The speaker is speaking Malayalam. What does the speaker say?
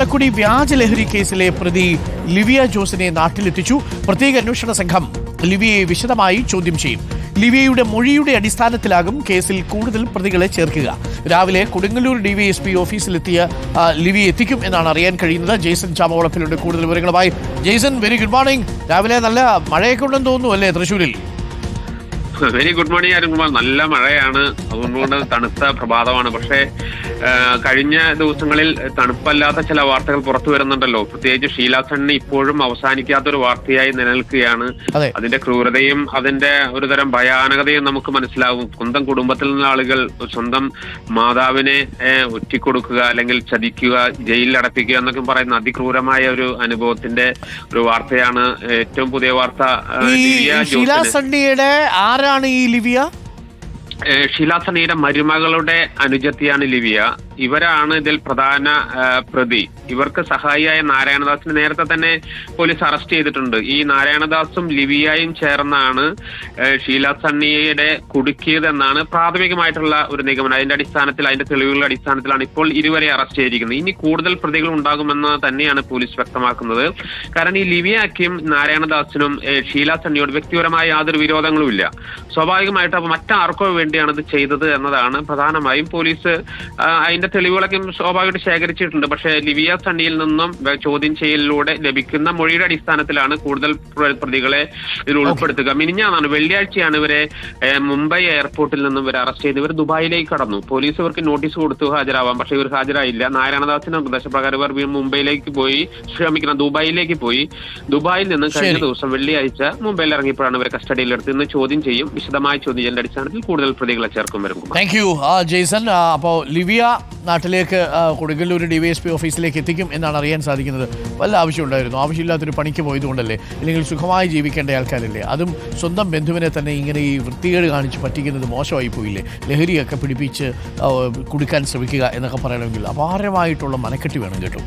ചാലക്കുടി വ്യാജ ലഹരി കേസിലെ പ്രതി ലിവിയ ജോസിനെ നാട്ടിലെത്തിച്ചു. പ്രത്യേക അന്വേഷണ സംഘം ലിവിയെ വിശദമായി ചോദ്യം ചെയ്യും. ലിവിയയുടെ മൊഴിയുടെ അടിസ്ഥാനത്തിലാകും കേസിൽ കൂടുതൽ പ്രതികളെ ചേർക്കുക. രാവിലെ കൊടുങ്ങല്ലൂർ ഡിവൈഎസ്പി ഓഫീസിലെത്തിയ ലിവി എത്തിക്കും എന്നാണ് അറിയാൻ കഴിയുന്നത്. ജെയ്സൺ ചാമവളപ്പിലുണ്ട് കൂടുതൽ വിവരങ്ങളുമായി. ജെയ്സൺ വെരി ഗുഡ് മോർണിംഗ് രാവിലെ നല്ല മഴയൊക്കെ ഉണ്ടെന്ന് തോന്നുന്നു അല്ലേ തൃശ്ശൂരിൽ? Very good morning Arunkumar. നല്ല മഴയാണ്. അതുകൊണ്ട് തണുത്ത പ്രഭാതമാണ്. പക്ഷേ കഴിഞ്ഞ ദിവസങ്ങളിൽ തണുപ്പല്ലാത്ത ചില വാർത്തകൾ പുറത്തു വരുന്നുണ്ടല്ലോ. പ്രത്യേകിച്ച് ഷീല സണ്ണി ഇപ്പോഴും അവസാനിക്കാത്തൊരു വാർത്തയായി നിലനിൽക്കുകയാണ്. അതിന്റെ ക്രൂരതയും അതിന്റെ ഒരുതരം ഭയാനകതയും നമുക്ക് മനസ്സിലാകും. സ്വന്തം കുടുംബത്തിൽ നിന്ന ആളുകൾ സ്വന്തം മാതാവിനെ ഒറ്റിക്കൊടുക്കുക അല്ലെങ്കിൽ ചതിക്കുക ജയിലിൽ അടപ്പിക്കുക എന്നൊക്കെ പറയുന്ന അതിക്രൂരമായ ഒരു അനുഭവത്തിന്റെ ഒരു വാർത്തയാണ് ഏറ്റവും പുതിയ വാർത്ത ലിവിയ ഷീല സണ്ണിയുടെ ആരാണ് ഈ ലിവിയ? ഏഹ് ഷീല മരുമകളുടെ അനുജത്തിയാണ് ലിവിയ. ഇവരാണ് ഇതിൽ പ്രധാന പ്രതി. ഇവർക്ക് സഹായിയായ നാരായണദാസിനെ നേരത്തെ തന്നെ പോലീസ് അറസ്റ്റ് ചെയ്തിട്ടുണ്ട്. ഈ നാരായണദാസും ലിവിയയും ചേർന്നാണ് ഷീല സണ്ണിയുടെ കുടുക്കിയതെന്നാണ് പ്രാഥമികമായിട്ടുള്ള ഒരു നിഗമനം. അതിന്റെ അടിസ്ഥാനത്തിൽ അതിന്റെ തെളിവുകളുടെ അടിസ്ഥാനത്തിലാണ് ഇപ്പോൾ ഇരുവരെ അറസ്റ്റ് ചെയ്തിരിക്കുന്നത്. ഇനി കൂടുതൽ പ്രതികൾ ഉണ്ടാകുമെന്ന് തന്നെയാണ് പോലീസ് വ്യക്തമാക്കുന്നത്. കാരണം ഈ ലിവിയയ്ക്കും നാരായണദാസിനും ഷീല സണ്ണിയോട് വ്യക്തിപരമായ യാതൊരു വിരോധങ്ങളും ഇല്ല സ്വാഭാവികമായിട്ട് അപ്പൊ മറ്റാർക്കോ വേണ്ടിയാണ് ഇത് ചെയ്തത് എന്നതാണ് പ്രധാനമായും പോലീസ് അതിന്റെ തെളിവുകളൊക്കെ സ്വാഭാവികമായിട്ട് ശേഖരിച്ചിട്ടുണ്ട്. പക്ഷേ ലിവിയ സണ്ണിയിൽ നിന്നും ചോദ്യം ചെയ്യലിലൂടെ ലഭിക്കുന്ന മൊഴിയുടെ അടിസ്ഥാനത്തിലാണ് കൂടുതൽ പ്രതികളെ ഇതിൽ ഉൾപ്പെടുത്തുക. മിനിഞ്ഞാന്നാണ് വെള്ളിയാഴ്ചയാണ് ഇവരെ മുംബൈ എയർപോർട്ടിൽ നിന്നും ഇവരെ അറസ്റ്റ് ചെയ്ത് ഇവർ ദുബായിലേക്ക് കടന്നു. പോലീസ് ഇവർക്ക് നോട്ടീസ് കൊടുത്തു ഹാജരാവാം പക്ഷേ ഇവർ ഹാജരായില്ല. നാരായണദാസിന്റെ നിർദ്ദേശപ്രകാരം ഇവർ മുംബൈയിലേക്ക് പോയി ക്ഷമിക്കണം ദുബായിലേക്ക് പോയി. ദുബായിൽ നിന്ന് കഴിഞ്ഞ ദിവസം വെള്ളിയാഴ്ച മുംബൈയിൽ ഇറങ്ങിയപ്പോഴാണ് ഇവരെ കസ്റ്റഡിയിലെടുത്ത് ഇന്ന് ചോദ്യം ചെയ്യും. വിശദമായ ചോദ്യം ചെയ്യലിന്റെ അടിസ്ഥാനത്തിൽ കൂടുതൽ പ്രതികളെ ചേർക്കും വരും. താങ്ക് യു ജെയ്സൺ അപ്പോൾ ലിവിയ നാട്ടിലേക്ക് Kodungallur D Y S P ഓഫീസിലേക്ക് എത്തിക്കും എന്നാണ് അറിയാൻ സാധിക്കുന്നത്. വല്ല ആവശ്യമുണ്ടായിരുന്നു? ആവശ്യമില്ലാത്തൊരു പണിക്ക് പോയതുകൊണ്ടല്ലേ? അല്ലെങ്കിൽ സുഖമായി ജീവിക്കേണ്ട ആൾക്കാരല്ലേ? അതും സ്വന്തം ബന്ധുവിനെ തന്നെ ഇങ്ങനെ ഈ വൃത്തികേട് കാണിച്ച് പറ്റിക്കുന്നത് മോശമായി പോയില്ലേ? ലഹരിയൊക്കെ പിടിപ്പിച്ച് കൊടുക്കാൻ ശ്രമിക്കുക എന്നൊക്കെ പറയണമെങ്കിൽ അപാരമായിട്ടുള്ള മനക്കെട്ടി വേണം കേട്ടോ.